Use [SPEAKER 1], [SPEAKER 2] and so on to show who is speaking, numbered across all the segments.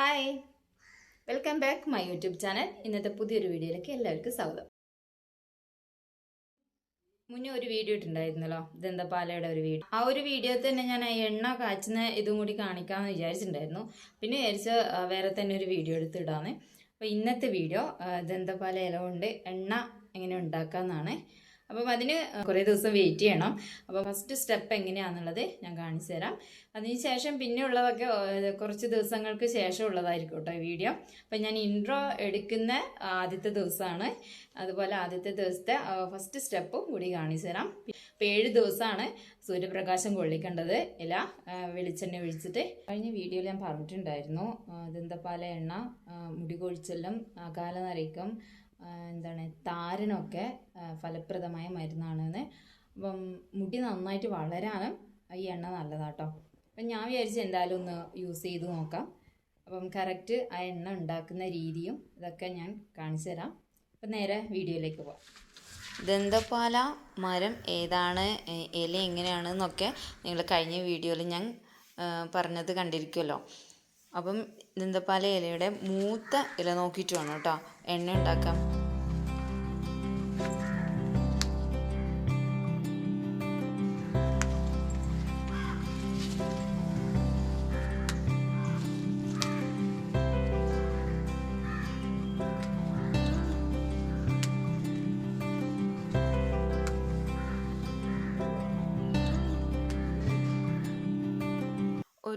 [SPEAKER 1] Hi welcome back my YouTube channel ഇന്നത്തെ പുതിയൊരു വീഡിയോയിലേക്ക് എല്ലാവർക്കും സ്വാഗതം. മുന്നേ ഒരു വീഡിയോ ഇട്ടുണ്ടായിരുന്നല്ലോ ദന്തപാലയുടെ ഒരു വീഡിയോ? ആ ഒരു വീഡിയോ തന്നെ ഞാൻ എണ്ണ കാച്ചുന്ന ഇതും കൂടി കാണിക്കാമെന്ന് വിചാരിച്ചിട്ടുണ്ടായിരുന്നു. പിന്നെ വിചാരിച്ച് വേറെ തന്നെ ഒരു വീഡിയോ എടുത്തിടാന്ന്. അപ്പോൾ ഇന്നത്തെ വീഡിയോ ദന്തപാല ഇല കൊണ്ട് എണ്ണ എങ്ങനെ ഉണ്ടാക്കാമെന്നാണ് അപ്പം അതിന് കുറേ ദിവസം വെയിറ്റ് ചെയ്യണം. അപ്പോൾ ഫസ്റ്റ് സ്റ്റെപ്പ് എങ്ങനെയാണെന്നുള്ളത് ഞാൻ കാണിച്ചു തരാം. അതിനുശേഷം പിന്നെ ഉള്ളതൊക്കെ കുറച്ച് ദിവസങ്ങൾക്ക് ശേഷം ഉള്ളതായിരിക്കും കേട്ടോ വീഡിയോ അപ്പം ഞാൻ ഇൻട്രോ എടുക്കുന്ന ആദ്യത്തെ ദിവസമാണ്. അതുപോലെ ആദ്യത്തെ ദിവസത്തെ ഫസ്റ്റ് സ്റ്റെപ്പും കൂടി കാണിച്ചു തരാം. അപ്പം ഏഴ് ദിവസമാണ് സൂര്യപ്രകാശം കൊള്ളിക്കേണ്ടത്. ഇല വെളിച്ചെണ്ണ ഒഴിച്ചിട്ട്. കഴിഞ്ഞ വീഡിയോയിൽ ഞാൻ പറഞ്ഞിട്ടുണ്ടായിരുന്നു ദന്തപ്പാല എണ്ണ മുടി കൊഴിച്ചെല്ലാം അകാല നരയ്ക്കും ആ, എന്താണ് താരനൊക്കെ ഫലപ്രദമായ മരുന്നാണെന്ന്. അപ്പം മുടി നന്നായിട്ട് വളരാനും ഈ എണ്ണ നല്ലതാട്ടോ. അപ്പം ഞാൻ വിചാരിച്ച് എന്തായാലും ഒന്ന് യൂസ് ചെയ്ത് നോക്കാം. അപ്പം കറക്റ്റ് ആ എണ്ണ ഉണ്ടാക്കുന്ന രീതിയും ഇതൊക്കെ ഞാൻ കാണിച്ചു തരാം. അപ്പം നേരെ വീഡിയോയിലേക്ക് പോകാം
[SPEAKER 2] ദന്തപാല മരം ഏതാണ് ഇല എങ്ങനെയാണെന്നൊക്കെ നിങ്ങൾ കഴിഞ്ഞ വീഡിയോയിൽ ഞാൻ പറഞ്ഞത് കണ്ടിരിക്കുമല്ലോ അപ്പം നിന്തപ്പാല ഇലയുടെ മൂത്ത ഇല നോക്കിയിട്ട് വേണം കേട്ടോ. എണ്ണ ഉണ്ടാക്കാം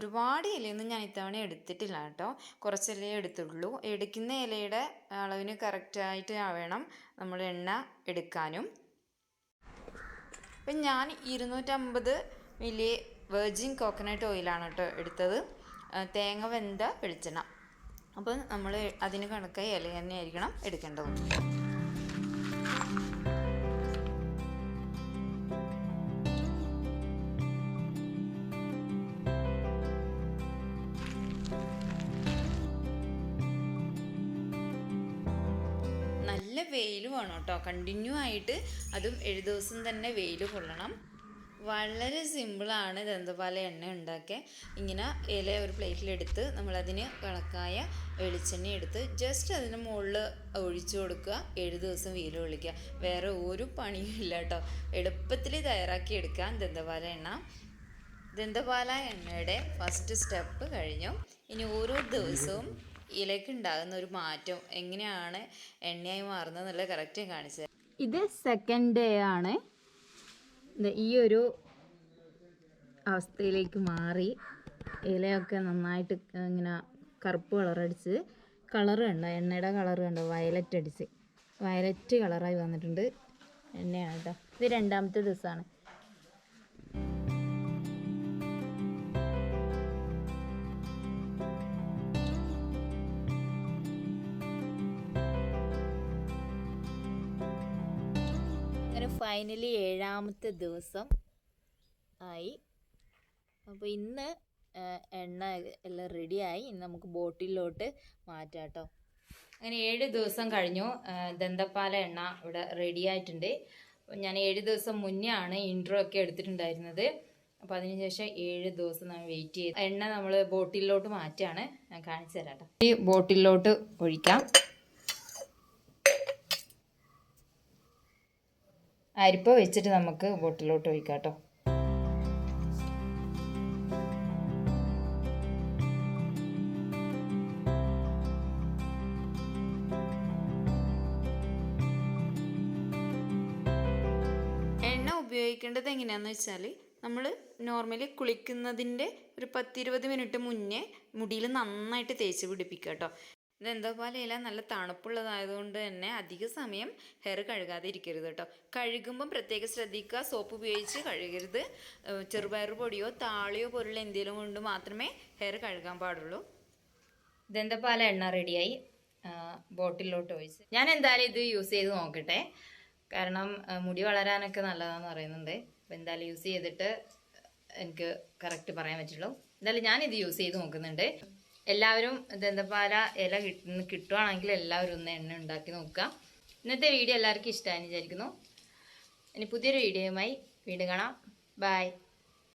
[SPEAKER 2] ഒരുപാട് ഇലയൊന്നും ഞാൻ ഇത്തവണ എടുത്തിട്ടില്ല കേട്ടോ. കുറച്ച് ഇലയെ എടുത്തുള്ളൂ. എടുക്കുന്ന ഇലയുടെ അളവിന് കറക്റ്റായിട്ട് വേണം നമ്മൾ എണ്ണ എടുക്കാനും. അപ്പം ഞാൻ ഇരുന്നൂറ്റമ്പത് മില്ലി വെർജിൻ കോക്കനട്ട് ഓയിലാണ് കേട്ടോ എടുത്തത്. തേങ്ങ വെന്ത വെളിച്ചെണ്ണ. അപ്പം നമ്മൾ അതിന് കണക്കായി ഇല തന്നെ ആയിരിക്കണം എടുക്കേണ്ടത്. നല്ല വെയിൽ വേണം കേട്ടോ കണ്ടിന്യൂ ആയിട്ട് അതും ഏഴ് ദിവസം തന്നെ വെയിൽ കൊള്ളണം. വളരെ സിമ്പിളാണ് ദന്തപാല എണ്ണ ഉണ്ടാക്കിയ ഇങ്ങനെ ഇല ഒരു പ്ലേറ്റിലെടുത്ത് നമ്മളതിന് കണക്കായ വെളിച്ചെണ്ണ എടുത്ത് ജസ്റ്റ് അതിന് മുകളിൽ ഒഴിച്ചു കൊടുക്കുക. ഏഴ് ദിവസം വെയിൽ കൊള്ളിക്കുക. വേറെ ഒരു പണിയും ഇല്ല കേട്ടോ എളുപ്പത്തിൽ തയ്യാറാക്കി എടുക്കാം. ദന്തപാല എണ്ണ? ദന്തപാല എണ്ണയുടെ ഫസ്റ്റ് സ്റ്റെപ്പ് കഴിഞ്ഞു. ഇനി ഓരോ ദിവസവും ഇലയ്ക്ക് ഉണ്ടാകുന്ന ഒരു മാറ്റം എങ്ങനെയാണ് എണ്ണയായി മാറുന്നത് എന്നുള്ളത് കറക്റ്റ് കാണിച്ചത്.
[SPEAKER 1] ഇത് സെക്കൻഡ് ഡേ ആണ്. ഈ ഒരു അവസ്ഥയിലേക്ക് മാറി. ഇലയൊക്കെ നന്നായിട്ട് ഇങ്ങനെ കറുപ്പ് കളറടിച്ച് കളർ കണ്ടോ? എണ്ണയുടെ കളർ കണ്ടോ? വയലറ്റ് അടിച്ച്. വയലറ്റ് കളറായി വന്നിട്ടുണ്ട്. എണ്ണയാണ് കേട്ടോ ഇത് രണ്ടാമത്തെ ദിവസമാണ്. ഫൈനലി ഏഴാമത്തെ ദിവസം ആയി. അപ്പോൾ ഇന്ന് എണ്ണ എല്ലാം റെഡിയായി ഇന്ന് നമുക്ക് ബോട്ടിലോട്ട് മാറ്റാം കേട്ടോ അങ്ങനെ ഏഴ് ദിവസം കഴിഞ്ഞു. ദന്തപ്പാല എണ്ണ ഇവിടെ റെഡി ആയിട്ടുണ്ട്. ഞാൻ ഏഴ് ദിവസം മുന്നേ ആണ് ഇൻട്രോ ഒക്കെ എടുത്തിട്ടുണ്ടായിരുന്നത്. അപ്പോൾ അതിനുശേഷം ഏഴ് ദിവസം നമ്മൾ വെയിറ്റ് ചെയ്ത്. എണ്ണ നമ്മൾ ബോട്ടിലോട്ട് മാറ്റാണ് ഞാൻ കാണിച്ചു തരാം കേട്ടോ. ഈ ബോട്ടിലോട്ട് ഒഴിക്കാം. അരിപ്പ വെച്ചിട്ട് നമുക്ക് ബോട്ടിലോട്ട് ഒഴിക്കാം കേട്ടോ
[SPEAKER 2] എണ്ണ ഉപയോഗിക്കേണ്ടത് എങ്ങനെയാണെന്ന് വെച്ചാൽ നമ്മൾ നോർമലി കുളിക്കുന്നതിന്റെ ഒരു പത്തിരുപത് മിനിറ്റ് മുന്നേ മുടിയിൽ നന്നായിട്ട് തേച്ച് പിടിപ്പിക്കുക കേട്ടോ ഇതെന്താ പോലെ ഇല നല്ല തണുപ്പുള്ളതായതുകൊണ്ട് തന്നെ അധിക സമയം ഹെയർ കഴുകാതെ ഇരിക്കരുത് കേട്ടോ. കഴുകുമ്പം പ്രത്യേകം ശ്രദ്ധിക്കുക. സോപ്പ് ഉപയോഗിച്ച് കഴുകരുത്. ചെറുപയർ പൊടിയോ താളിയോ പോലുള്ള എന്തെങ്കിലും കൊണ്ട് മാത്രമേ ഹെയർ കഴുകാൻ പാടുള്ളൂ.
[SPEAKER 1] ഇതെന്താ പാല എണ്ണ റെഡിയായി ബോട്ടിലോട്ട് ഒഴിച്ച്. ഞാൻ എന്തായാലും ഇത് യൂസ് ചെയ്ത് നോക്കട്ടെ. കാരണം മുടി വളരാനൊക്കെ നല്ലതാണെന്ന് പറയുന്നുണ്ട്. അപ്പോൾ എന്തായാലും യൂസ് ചെയ്തിട്ട് എനിക്ക് കറക്റ്റ് പറയാൻ പറ്റുള്ളൂ. എന്തായാലും ഞാൻ ഇത് യൂസ് ചെയ്ത് നോക്കുന്നുണ്ട്. എല്ലാവരും ദന്തപാല ഇല കിട്ടുവാണെങ്കിൽ എല്ലാവരും ഒന്ന് എണ്ണ ഉണ്ടാക്കി നോക്കുക. ഇന്നത്തെ വീഡിയോ എല്ലാവർക്കും ഇഷ്ടമായി വിചാരിക്കുന്നു. ഇനി പുതിയൊരു വീഡിയോയുമായി വീണ്ടും കാണാം. ബൈ